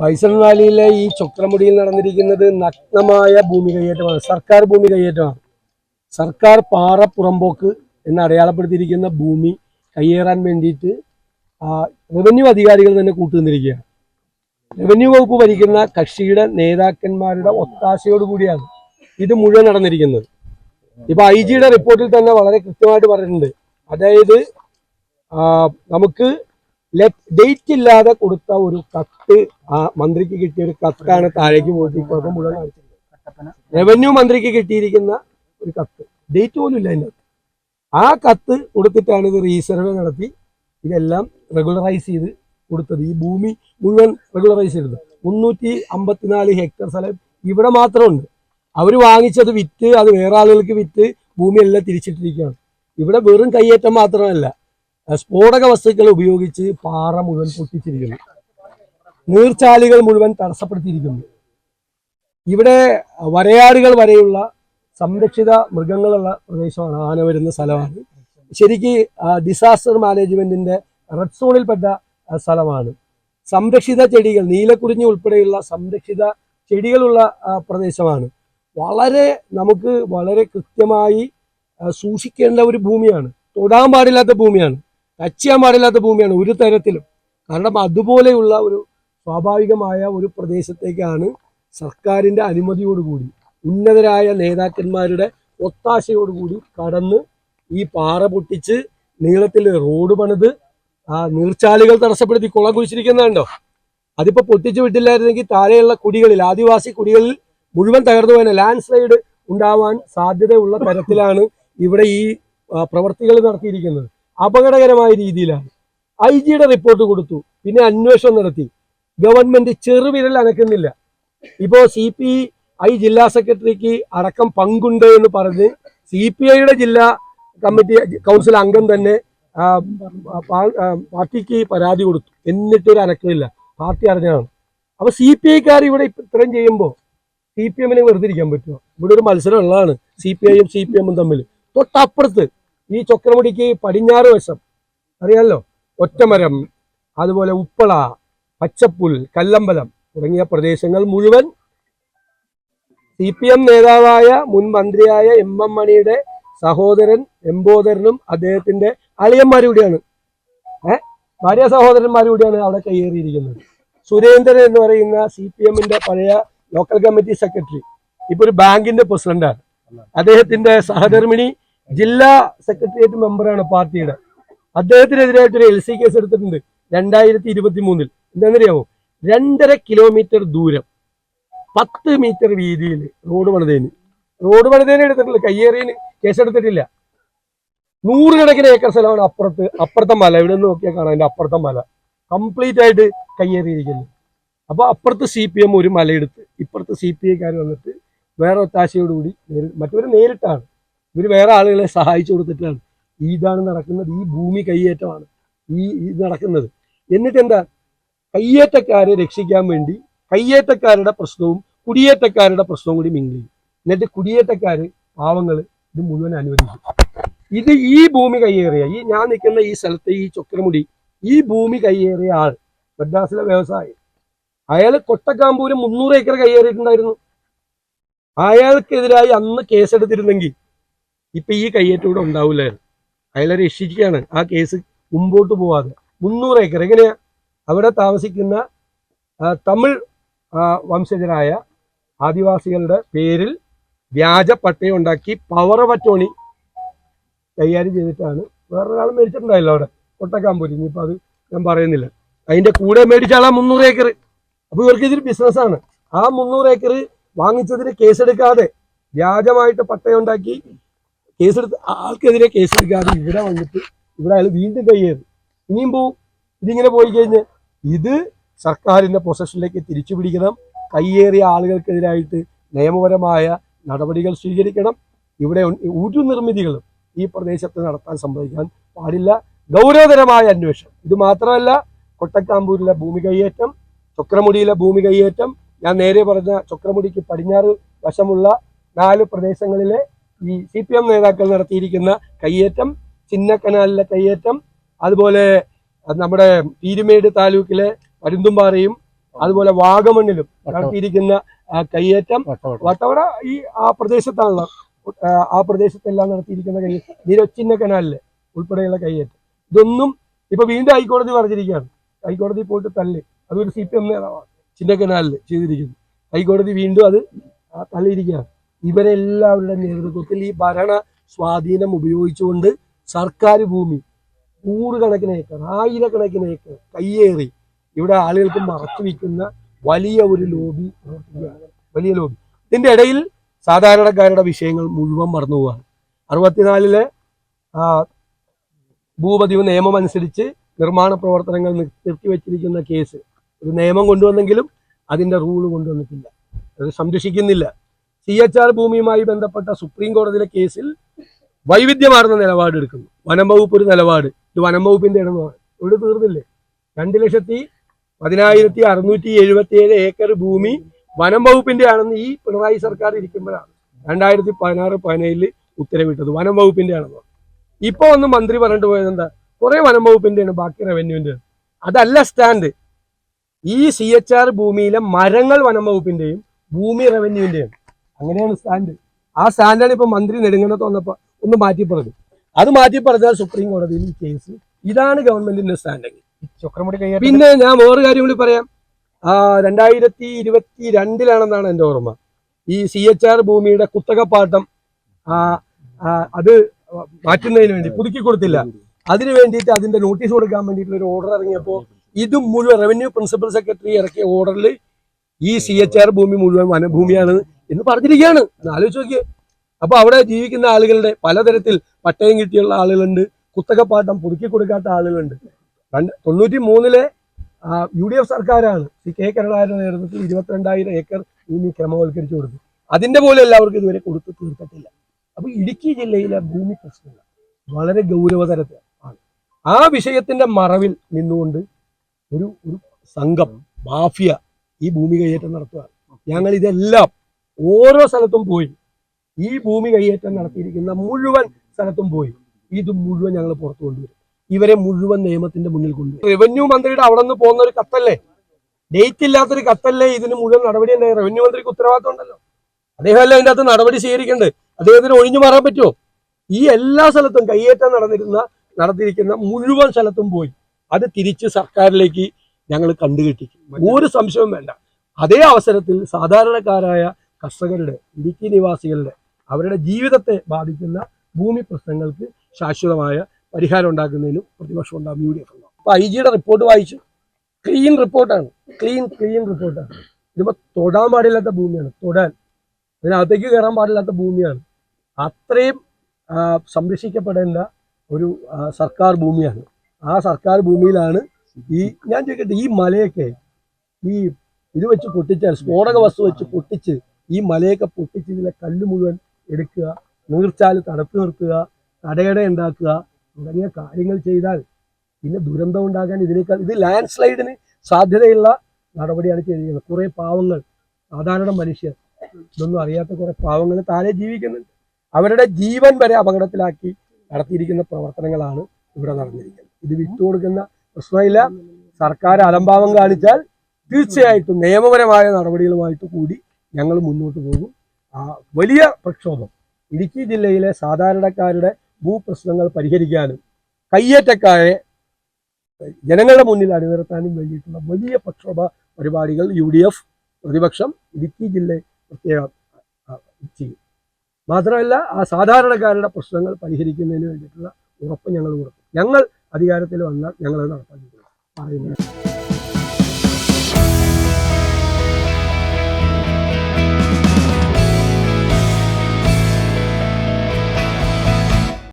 Bison വാലിയിലെ ഈ ചുക്രമുടിയിൽ നടന്നിരിക്കുന്നത് നഗ്നമായ ഭൂമി കൈയേറ്റമാണ് സർക്കാർ ഭൂമി കൈയേറ്റമാണ് സർക്കാർ പാറ പുറമ്പോക്ക് എന്ന് അടയാളപ്പെടുത്തിയിരിക്കുന്ന ഭൂമി കയ്യേറാൻ വേണ്ടിയിട്ട് റവന്യൂ അധികാരികൾ തന്നെ കൂട്ടുനിന്നിരിക്കുകയാണ്. റവന്യൂ വകുപ്പ് ഭരിക്കുന്ന കക്ഷിയുടെ നേതാക്കന്മാരുടെ ഒത്താശയോടുകൂടിയാണ് ഇത് മുഴുവൻ നടന്നിരിക്കുന്നത്. ഇപ്പൊ ഐ ജിയുടെ റിപ്പോർട്ടിൽ തന്നെ വളരെ കൃത്യമായിട്ട് പറഞ്ഞിട്ടുണ്ട്. അതായത് നമുക്ക് ഡേറ്റ് ഇല്ലാതെ കൊടുത്ത ഒരു കത്ത് ആ മന്ത്രിക്ക് കിട്ടിയ ഒരു കത്താണ് താഴേക്ക് പോയിട്ട് കുഴപ്പം മുഴുവൻ റവന്യൂ മന്ത്രിക്ക് കിട്ടിയിരിക്കുന്ന ഒരു കത്ത്. ഡേറ്റ് പോലും ഇല്ല അതിനകത്ത്. ആ കത്ത് കൊടുത്തിട്ടാണ് ഇത് റീസർവേ നടത്തി ഇതെല്ലാം റെഗുലറൈസ് ചെയ്ത് കൊടുത്തത്. ഈ ഭൂമി മുഴുവൻ റെഗുലറൈസ് ചെയ്തത്. മുന്നൂറ്റി അമ്പത്തിനാല് ഹെക്ടർ സ്ഥലം ഇവിടെ മാത്രമുണ്ട്. അവർ വാങ്ങിച്ചത് വിറ്റ് അത് വേറെ ആളുകൾക്ക് വിറ്റ് ഭൂമിയെല്ലാം തിരിച്ചിട്ടിരിക്കുകയാണ്. ഇവിടെ വെറും കയ്യേറ്റം മാത്രമല്ല. സ്ഫോടക വസ്തുക്കൾ ഉപയോഗിച്ച് പാറ മുഴുവൻ പൊട്ടിച്ചിരിക്കുന്നു. നീർച്ചാലുകൾ മുഴുവൻ തടസ്സപ്പെടുത്തിയിരിക്കുന്നു. ഇവിടെ വരയാടുകൾ വരെയുള്ള സംരക്ഷിത മൃഗങ്ങളുള്ള പ്രദേശമാണ് ആന വരുന്ന സ്ഥലമാണ്. ശരിക്ക് ഡിസാസ്റ്റർ മാനേജ്മെന്റിന്റെ റെഡ് സോണിൽപ്പെട്ട സ്ഥലമാണ്. സംരക്ഷിത ചെടികൾ നീലക്കുറിഞ്ഞി ഉൾപ്പെടെയുള്ള സംരക്ഷിത ചെടികളുള്ള പ്രദേശമാണ്. വളരെ നമുക്ക് വളരെ കൃത്യമായി സൂക്ഷിക്കേണ്ട ഒരു ഭൂമിയാണ്. തൊടാൻ പാടില്ലാത്ത ഭൂമിയാണ്. ടച്ച് ചെയ്യാൻ പാടില്ലാത്ത ഭൂമിയാണ് ഒരു തരത്തിലും. കാരണം അതുപോലെയുള്ള ഒരു സ്വാഭാവികമായ ഒരു പ്രദേശത്തേക്കാണ് സർക്കാരിന്റെ അനുമതിയോടുകൂടി ഉന്നതരായ നേതാക്കന്മാരുടെ ഒത്താശയോടുകൂടി കടന്ന് ഈ പാറ പൊട്ടിച്ച് നീളത്തിൽ റോഡ് പണിത് ആ നീർച്ചാലുകൾ തടസ്സപ്പെടുത്തി കുളം കുഴിച്ചിരിക്കുന്നുണ്ടോ? അതിപ്പോൾ പൊട്ടിച്ചു വിട്ടില്ലായിരുന്നെങ്കിൽ താഴെയുള്ള കുടികളിൽ ആദിവാസി കുടികളിൽ മുഴുവൻ തകർന്നു പോയ ലാൻഡ് സ്ലൈഡ് ഉണ്ടാവാൻ സാധ്യതയുള്ള തരത്തിലാണ് ഇവിടെ ഈ പ്രവർത്തികൾ നടത്തിയിരിക്കുന്നത്. അപകടകരമായ രീതിയിലാണ്. ഐ ജിയുടെ റിപ്പോർട്ട് കൊടുത്തു. പിന്നെ അന്വേഷണം നടത്തി. ഗവൺമെന്റ് ചെറുവിരൽ അനക്കുന്നില്ല. ഇപ്പോ സി പി ഐ ജില്ലാ സെക്രട്ടറിക്ക് അടക്കം പങ്കുണ്ട് എന്ന് പറഞ്ഞ് സി പി ഐയുടെ ജില്ലാ കമ്മിറ്റി കൗൺസിൽ അംഗം തന്നെ പാർട്ടിക്ക് പരാതി കൊടുത്തു. എന്നിട്ടൊരു അനക്കമില്ല. പാർട്ടി അറിഞ്ഞതാണ്. അപ്പൊ സി പി ഐക്കാർ ഇവിടെ ഇത്രയും ചെയ്യുമ്പോൾ സി പി എമ്മിനെ വെറുതെ ഇരിക്കാൻ പറ്റുമോ? ഇവിടെ ഒരു മത്സരം ഉള്ളതാണ്. സി പി ഐയും സി പി എമ്മും തമ്മിൽ തൊട്ടപ്പുറത്ത് ഈ ചൊക്രമുടിക്ക് പടിഞ്ഞാറ് വശം. അറിയാലോ? ഒറ്റമരം അതുപോലെ ഉപ്പള പച്ചപ്പുൽ കല്ലമ്പലം തുടങ്ങിയ പ്രദേശങ്ങൾ മുഴുവൻ സി പി എം നേതാവായ മുൻ മന്ത്രിയായ എം എം മണിയുടെ സഹോദരൻ എംബോദരനും അദ്ദേഹത്തിന്റെ അളിയന്മാരൂടെയാണ്. ഏഹ് ഭാര്യ സഹോദരന്മാരൂടെയാണ് അവിടെ കയ്യേറിയിരിക്കുന്നത്. സുരേന്ദ്രൻ എന്ന് പറയുന്ന സി പി എമ്മിന്റെ പഴയ ലോക്കൽ കമ്മിറ്റി സെക്രട്ടറി ഇപ്പൊ ഒരു ബാങ്കിന്റെ പ്രസിഡന്റാണ് അദ്ദേഹത്തിന്റെ സഹധർമ്മിണി ജില്ലാ സെക്രട്ടേറിയറ്റ് മെമ്പറാണ് പാർട്ടിയുടെ. അദ്ദേഹത്തിനെതിരായിട്ടൊരു എൽ സി കേസ് എടുത്തിട്ടുണ്ട് രണ്ടായിരത്തി ഇരുപത്തി മൂന്നിൽ എന്താണെന്നറിയാമോ? രണ്ടര കിലോമീറ്റർ ദൂരം പത്ത് മീറ്റർ വീതിയിൽ റോഡ് പണിതേന്. റോഡ് പണിതേനെ എടുത്തിട്ടില്ല കയ്യേറിയന് കേസെടുത്തിട്ടില്ല നൂറുകണക്കിന് ഏക്കർ സ്ഥലമാണ് അപ്പുറത്ത് അപ്പുറത്തെ മല. ഇവിടെ നിന്ന് നോക്കിയാൽ കാണാം അതിന്റെ അപ്പുറത്തെ മല. കംപ്ലീറ്റ് ആയിട്ട് കയ്യേറിയിരിക്കുന്നു. അപ്പോൾ അപ്പുറത്ത് സി പി എം ഒരു മലയെടുത്ത് ഇപ്പുറത്ത് സി പി ഐക്കാർ വന്നിട്ട് വേറെ ഒത്താശയോടുകൂടി നേരി- മറ്റവർ നേരിട്ടാണ്. ഇവർ വേറെ ആളുകളെ സഹായിച്ചു കൊടുത്തിട്ടാണ്. ഇതാണ് നടക്കുന്നത്. ഈ ഭൂമി കയ്യേറ്റമാണ്. ഈ ഇത് നടക്കുന്നത്. എന്നിട്ട് എന്താ കയ്യേറ്റക്കാരെ രക്ഷിക്കാൻ വേണ്ടി കയ്യേറ്റക്കാരുടെ പ്രശ്നവും കുടിയേറ്റക്കാരുടെ പ്രശ്നവും കൂടി മിങ്കിൾ എന്നിട്ട് കുടിയേറ്റക്കാർ പാവങ്ങൾ ഇത് മുഴുവൻ അനുവദിക്കും. ഇത് ഈ ഭൂമി കയ്യേറിയ ഈ ഞാൻ നിൽക്കുന്ന ഈ സ്ഥലത്തെ ഈ ചൊക്രമുടി ഈ ഭൂമി കയ്യേറിയ ആൾ മദ്രാസിലെ വ്യവസായി അയാൾ കൊട്ടക്കാമ്പൂര് മുന്നൂറ് ഏക്കർ കയ്യേറിയിട്ടുണ്ടായിരുന്നു. അയാൾക്കെതിരായി അന്ന് കേസെടുത്തിരുന്നെങ്കിൽ ഇപ്പൊ ഈ കയ്യേറ്റം ഇവിടെ ഉണ്ടാവില്ലായിരുന്നു അയാളെ രക്ഷിക്കുകയാണ് ആ കേസ് മുമ്പോട്ട് പോവാതെ. മുന്നൂറ് ഏക്കർ. എങ്ങനെയാ? അവിടെ താമസിക്കുന്ന തമിഴ് വംശജരായ ആദിവാസികളുടെ പേരിൽ വ്യാജ പട്ടയം ഉണ്ടാക്കി പവർ പറ്റോണി കൈകാര്യം ചെയ്തിട്ടാണ്. വേറൊരാൾ മേടിച്ചിട്ടുണ്ടായില്ല അവിടെ. കൊട്ടക്കാമ്പൂരി. ഇനിയിപ്പോൾ അത് ഞാൻ പറയുന്നില്ല. അതിന്റെ കൂടെ മേടിച്ച ആളാ മുന്നൂറ് ഏക്കർ. അപ്പോൾ ഇവർക്ക് ഇതൊരു ബിസിനസ്സാണ് ആ മുന്നൂറ് ഏക്കർ വാങ്ങിച്ചതിന് കേസെടുക്കാതെ വ്യാജമായിട്ട് പട്ടയം ഉണ്ടാക്കി കേസെടുത്ത് ആൾക്കെതിരെ കേസെടുക്കാതെ ഇവിടെ വന്നിട്ട് ഇവിടെ അയാൾ വീണ്ടും കയ്യേറി ഇനിയും പോവും. ഇതിങ്ങനെ പോയി കഴിഞ്ഞ് ഇത് സർക്കാരിന്റെ പൊസഷനിലേക്ക് തിരിച്ചു പിടിക്കണം. കയ്യേറിയ ആളുകൾക്കെതിരായിട്ട് നിയമപരമായ നടപടികൾ സ്വീകരിക്കണം. ഇവിടെ ഒരു നിർമ്മിതികളും ഈ പ്രദേശത്ത് നടത്താൻ സംഭവിക്കാൻ പാടില്ല. ഗൗരവതരമായ അന്വേഷണം. ഇത് മാത്രമല്ല കൊട്ടക്കാമ്പൂരിലെ ഭൂമി കയ്യേറ്റം ചൊക്രമുടിയിലെ ഭൂമി കയ്യേറ്റം ഞാൻ നേരെ പറഞ്ഞ ചൊക്രമുടിക്ക് പടിഞ്ഞാറ് വശമുള്ള നാല് പ്രദേശങ്ങളിലെ ഈ സി പി എം നേതാക്കൾ നടത്തിയിരിക്കുന്ന കയ്യേറ്റം ചിന്നക്കനാലിലെ കയ്യേറ്റം അതുപോലെ നമ്മുടെ പീരുമേട് താലൂക്കിലെ പരുന്തുംപാറയും അതുപോലെ വാഗമണ്ണിലും നടത്തിയിരിക്കുന്ന കയ്യേറ്റം. വട്ടവട. ഈ ആ പ്രദേശത്താണല്ലോ. ആ, പ്രദേശത്തെല്ലാം നടത്തിയിരിക്കുന്ന കയ്യേറ്റം നിരച്ചിന്ന കനാലിൽ ഉൾപ്പെടെയുള്ള കയ്യേറ്റം. ഇതൊന്നും ഇപ്പൊ വീണ്ടും ഹൈക്കോടതി പറഞ്ഞിരിക്കുകയാണ്. ഹൈക്കോടതി പോയിട്ട് തള്ളി. അതൊരു സി പി എം നേതാവാണ്. ചിന്നക്കനാലിൽ ചെയ്തിരിക്കുന്നു. ഹൈക്കോടതി വീണ്ടും അത് തള്ളിയിരിക്കുകയാണ്. ഇവരെല്ലാവരുടെ നേതൃത്വത്തിൽ ഈ ഭരണ സ്വാധീനം ഉപയോഗിച്ചുകൊണ്ട് സർക്കാർ ഭൂമി നൂറുകണക്കിന് ഏക്കർ ആയിരക്കണക്കിന് ഏക്കർ കയ്യേറി ഇവിടെ ആളുകൾക്ക് മറച്ചു വിൽക്കുന്ന വലിയ ഒരു ലോബി വലിയ ലോബി. ഇതിന്റെ ഇടയിൽ സാധാരണക്കാരുടെ വിഷയങ്ങൾ മുഴുവൻ മറന്നു പോവാണ്. അറുപത്തിനാലിലെ ഭൂപതിവ് നിയമം അനുസരിച്ച് നിർമ്മാണ പ്രവർത്തനങ്ങൾ നിർ- നിർത്തിവെച്ചിരിക്കുന്ന കേസ് ഒരു നിയമം കൊണ്ടുവന്നെങ്കിലും അതിന്റെ റൂൾ കൊണ്ടുവന്നിട്ടില്ല. അത് സംരക്ഷിക്കുന്നില്ല. സി എച്ച് ആർ ഭൂമിയുമായി ബന്ധപ്പെട്ട സുപ്രീം കോടതിയിലെ കേസിൽ വൈവിധ്യമാർന്ന നിലപാട് എടുക്കുന്നു. വനം വകുപ്പ് ഒരു നിലപാട്. ഇത് വനം വകുപ്പിന്റെ ഇടമാണ് ഇവിടെ തീർന്നില്ലേ? രണ്ട് ലക്ഷത്തി പതിനായിരത്തി അറുന്നൂറ്റി എഴുപത്തി ഏഴ് ഏക്കർ ഭൂമി വനം വകുപ്പിന്റെ ആണെന്ന് ഈ പിണറായി സർക്കാർ ഇരിക്കുമ്പോഴാണ് രണ്ടായിരത്തി പതിനാറ് പതിനേഴിൽ ഉത്തരവിട്ടത് വനം വകുപ്പിന്റെ ആണെന്ന് ഇപ്പൊ ഒന്ന് മന്ത്രി പറഞ്ഞിട്ട് പോയത് എന്താ? കുറെ വനം വകുപ്പിന്റെയാണ് ബാക്കി റവന്യൂവിന്റെ അതല്ല സ്റ്റാൻഡ്. ഈ സി എച്ച് ആർ ഭൂമിയിലെ മരങ്ങൾ വനം വകുപ്പിന്റെയും ഭൂമി റവന്യൂവിന്റെയും അങ്ങനെയാണ് സ്റ്റാൻഡ്. ആ സ്റ്റാൻഡാണ് ഇപ്പൊ മന്ത്രി നെടുങ്കണത്ത് വന്നപ്പോ ഒന്ന് മാറ്റി പറഞ്ഞു അത് മാറ്റി പറഞ്ഞാൽ സുപ്രീം കോടതിയിൽ ഈ കേസ് ഇതാണ് ഗവൺമെന്റിന്റെ സ്റ്റാൻഡിങ് ചുക്രമുടി പിന്നെ ഞാൻ വേറൊരു കാര്യം കൂടി പറയാം. രണ്ടായിരത്തി ഇരുപത്തി രണ്ടിലാണെന്നാണ് എന്റെ ഓർമ്മ. ഈ സി എച്ച് ആർ ഭൂമിയുടെ കുത്തകപ്പാട്ടം അത് മാറ്റുന്നതിന് വേണ്ടി പുതുക്കി കൊടുത്തില്ല. അതിന് വേണ്ടിയിട്ട് അതിന്റെ നോട്ടീസ് കൊടുക്കാൻ വേണ്ടിയിട്ടുള്ള ഒരു ഓർഡർ ഇറങ്ങിയപ്പോൾ ഇത് മുഴുവൻ റവന്യൂ പ്രിൻസിപ്പൽ സെക്രട്ടറി ഇറക്കിയ ഓർഡറിൽ ഈ സി എച്ച് ആർ ഭൂമി മുഴുവൻ വനഭൂമിയാണ് എന്ന് പറഞ്ഞിരിക്കുകയാണ്. ആലോചിച്ച് നോക്കിയേ. അപ്പൊ അവിടെ ജീവിക്കുന്ന ആളുകളുടെ പലതരത്തിൽ പട്ടയം കിട്ടിയുള്ള ആളുകളുണ്ട്. കുത്തകപ്പാട്ടം പുതുക്കി കൊടുക്കാത്ത ആളുകളുണ്ട്. രണ്ട് തൊണ്ണൂറ്റി മൂന്നിലെ യു ഡി എഫ് സർക്കാരാണ് സി കെ കരുണാകരന്റെ നേതൃത്വത്തിൽ ഇരുപത്തിരണ്ടായിരം ഏക്കർ ഭൂമി ക്രമവൽക്കരിച്ചു കൊടുത്തു അതിന്റെ പോലും എല്ലാവർക്കും ഇതുവരെ കൊടുത്തു തീർത്തിട്ടില്ല. അപ്പൊ ഇടുക്കി ജില്ലയിലെ ഭൂമി പ്രശ്നങ്ങൾ വളരെ ഗൗരവതരത്തിൽ ആണ് ആ വിഷയത്തിന്റെ മറവിൽ നിന്നുകൊണ്ട് ഒരു ഒരു സംഘം മാഫിയ ഈ ഭൂമി കൈയേറ്റം നടത്തുകയാണ്. ഞങ്ങൾ ഇതെല്ലാം ഓരോ സ്ഥലത്തും പോയി. ഈ ഭൂമി കൈയേറ്റം നടത്തിയിരിക്കുന്ന മുഴുവൻ സ്ഥലത്തും പോയി. ഇത് മുഴുവൻ ഞങ്ങൾ പുറത്തു കൊണ്ടുവരും. ഇവരെ മുഴുവൻ നിയമത്തിന്റെ മുന്നിൽ കൊണ്ടുവരും. റവന്യൂ മന്ത്രിയുടെ അവിടെ നിന്ന് പോകുന്ന ഒരു കത്തല്ലേ? ഡേറ്റ് ഇല്ലാത്തൊരു കത്തല്ലേ? ഇതിന് മുഴുവൻ നടപടി ഉണ്ടായി. റവന്യൂ മന്ത്രിക്ക് ഉത്തരവാദിത്വം ഉണ്ടല്ലോ. അദ്ദേഹമല്ലേ അതിന്റെ അകത്ത് നടപടി സ്വീകരിക്കേണ്ടത്? അദ്ദേഹത്തിന് ഒഴിഞ്ഞു മാറാൻ പറ്റുമോ? ഈ എല്ലാ സ്ഥലത്തും കയ്യേറ്റം നടന്നിരുന്ന നടത്തിയിരിക്കുന്ന മുഴുവൻ സ്ഥലത്തും പോയി. അത് തിരിച്ച് സർക്കാരിലേക്ക് ഞങ്ങൾ കണ്ടുകെട്ടിക്കും. ഒരു സംശയവും വേണ്ട. അതേ അവസരത്തിൽ സാധാരണക്കാരായ കർഷകരുടെ ഇടുക്കി നിവാസികളുടെ അവരുടെ ജീവിതത്തെ ബാധിക്കുന്ന ഭൂമി പ്രശ്നങ്ങൾക്ക് ശാശ്വതമായ പരിഹാരം ഉണ്ടാക്കുന്നതിനും പ്രതിപക്ഷം ഉണ്ടാകും യു ഡി എഫ് ഉണ്ടാകും ഐ ജിയുടെ റിപ്പോർട്ട് വായിച്ചു. ക്ലീൻ റിപ്പോർട്ടാണ്. ക്ലീൻ ക്ലീൻ റിപ്പോർട്ടാണ്. ഇതിപ്പോ തൊടാൻ പാടില്ലാത്ത ഭൂമിയാണ്. തൊടാൻ. അതിനകത്തേക്ക് കയറാൻ പാടില്ലാത്ത ഭൂമിയാണ്. അത്രയും സംരക്ഷിക്കപ്പെടേണ്ട ഒരു സർക്കാർ ഭൂമിയാണ്. ആ സർക്കാർ ഭൂമിയിലാണ് ഈ ഞാൻ ചോദിക്കട്ടെ ഈ മലയൊക്കെ ഈ ഇത് വെച്ച് പൊട്ടിച്ചാൽ സ്ഫോടക വസ്തു വെച്ച് പൊട്ടിച്ച് ഈ മലയൊക്കെ പൊട്ടിച്ച് ഇതിലെ കല്ല് മുഴുവൻ എടുക്കുക നീർച്ചാൽ തടുത്തു നിർത്തുക തടയട ഉണ്ടാക്കുക തുടങ്ങിയ കാര്യങ്ങൾ ചെയ്താൽ പിന്നെ ദുരന്തം ഉണ്ടാകാൻ ഇതിനേക്കാൾ ഇത് ലാൻഡ് സ്ലൈഡിന് സാധ്യതയുള്ള നടപടിയാണ് ചെയ്തിരിക്കുന്നത് കുറെ പാവങ്ങൾ സാധാരണ മനുഷ്യർ ഇതൊന്നും അറിയാത്ത കുറെ പാവങ്ങൾ താഴെ ജീവിക്കുന്നുണ്ട്. അവരുടെ ജീവൻ വരെ അപകടത്തിലാക്കി നടത്തിയിരിക്കുന്ന പ്രവർത്തനങ്ങളാണ് ഇവിടെ നടന്നിരിക്കുന്നത്. ഇത് വിട്ടു കൊടുക്കുന്ന പ്രശ്നമില്ല. സർക്കാർ അലംഭാവം കാണിച്ചാൽ തീർച്ചയായിട്ടും നിയമപരമായ നടപടികളുമായിട്ട് കൂടി ഞങ്ങൾ മുന്നോട്ട് പോകും. ആ വലിയ പ്രക്ഷോഭം. ഇടുക്കി ജില്ലയിലെ സാധാരണക്കാരുടെ ഭൂപ്രശ്നങ്ങൾ പരിഹരിക്കാനും കയ്യേറ്റക്കാരെ ജനങ്ങളുടെ മുന്നിൽ അണിനിരത്താനും വേണ്ടിയിട്ടുള്ള വലിയ പ്രക്ഷോഭ പരിപാടികൾ യു ഡി എഫ് പ്രതിപക്ഷം ഇടുക്കി ജില്ല പ്രത്യേകം ചെയ്യും. മാത്രമല്ല ആ സാധാരണക്കാരുടെ പ്രശ്നങ്ങൾ പരിഹരിക്കുന്നതിന് വേണ്ടിയിട്ടുള്ള ഉറപ്പ് ഞങ്ങൾ കൊടുക്കും. ഞങ്ങൾ അധികാരത്തിൽ വന്നാൽ ഞങ്ങളത് നടപ്പാക്കി പറയുന്നത്